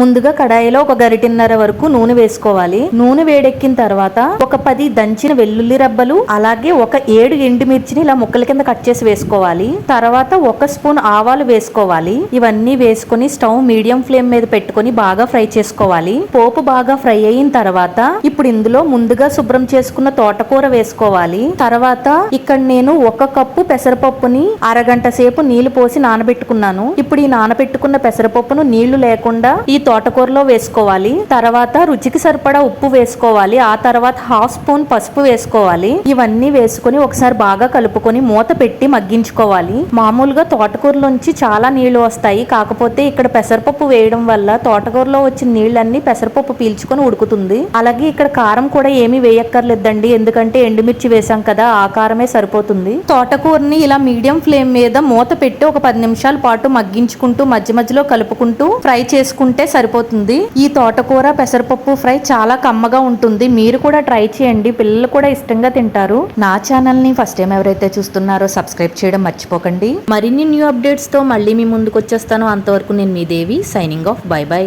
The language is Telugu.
ముందుగా కడాయిలో ఒక గరిటిన్నర వరకు నూనె వేసుకోవాలి. నూనె వేడెక్కిన తర్వాత ఒక పది దంచిన వెల్లుల్లి రబ్బలు అలాగే ఒక ఏడు ఎండుమిర్చిని ఇలా ముక్కల కింద కట్ చేసి వేసుకోవాలి. తర్వాత ఒక స్పూన్ ఆవాలు వేసుకోవాలి. ఇవన్నీ వేసుకొని స్టవ్ మీడియం ఫ్లేమ్ మీద పెట్టుకొని బాగా ఫ్రై చేసుకోవాలి. పోపు బాగా ఫ్రై అయిన తర్వాత ఇప్పుడు ఇందులో ముందుగా శుభ్రం చేసుకున్న తోటకూర వేసుకోవాలి. తర్వాత ఇక్కడ నేను ఒక కప్పు పెసరపప్పుని అరగంట సేపు నీళ్ళు పోసి నానబెట్టుకున్నాను. ఇప్పుడు ఈ నానబెట్టుకున్న పెసరపప్పును నీళ్ళు లేకుండా ఈ తోటకూరలో వేసుకోవాలి. తర్వాత రుచికి సరిపడా ఉప్పు వేసుకోవాలి. ఆ తర్వాత హాఫ్ స్పూన్ పసుపు వేసుకోవాలి. ఇవన్నీ వేసుకొని ఒకసారి బాగా కలుపుకొని మూత పెట్టి మగ్గించుకోవాలి. మామూలుగా తోటకూరలోంచి చాలా నీళ్ళు వస్తాయి. కాకపోతే ఇక్కడ పెసరపప్పు వేయడం వల్ల తోటకూరలో వచ్చిన నీళ్ళన్నీ పెసరపప్పు పీల్చుకొని ఉడుకుతుంది. అలాగే ఇక్కడ కారం కూడా ఏమీ వేయక్కర్లేదండి. ఎందుకంటే ఎండుమిర్చి వేసాం కదా ఆ కారమే సరిపోతుంది. తోటకూరని ఇలా మీడియం ఫ్లేమ్ మీద మూత పెట్టి ఒక పది నిమిషాల పాటు మగ్గించుకుంటూ మధ్య మధ్యలో కలుపుకుంటూ ఫ్రై చేసుకుంటే సరిపోతుంది. ఈ తోటకూర పెసరపప్పు ఫ్రై చాలా కమ్మగా ఉంటుంది. మీరు కూడా ట్రై చేయండి. పిల్లలు కూడా ఇష్టంగా తింటారు. నా ఛానల్ని ఫస్ట్ టైం ఎవరైతే చూస్తున్నారో సబ్స్క్రైబ్ చేయడం మర్చిపోకండి. మరిన్ని న్యూ అప్డేట్స్తో మళ్ళీ మీ ముందుకు వచ్చేస్తాను. అంతవరకు నేను మీ Devi signing off bye bye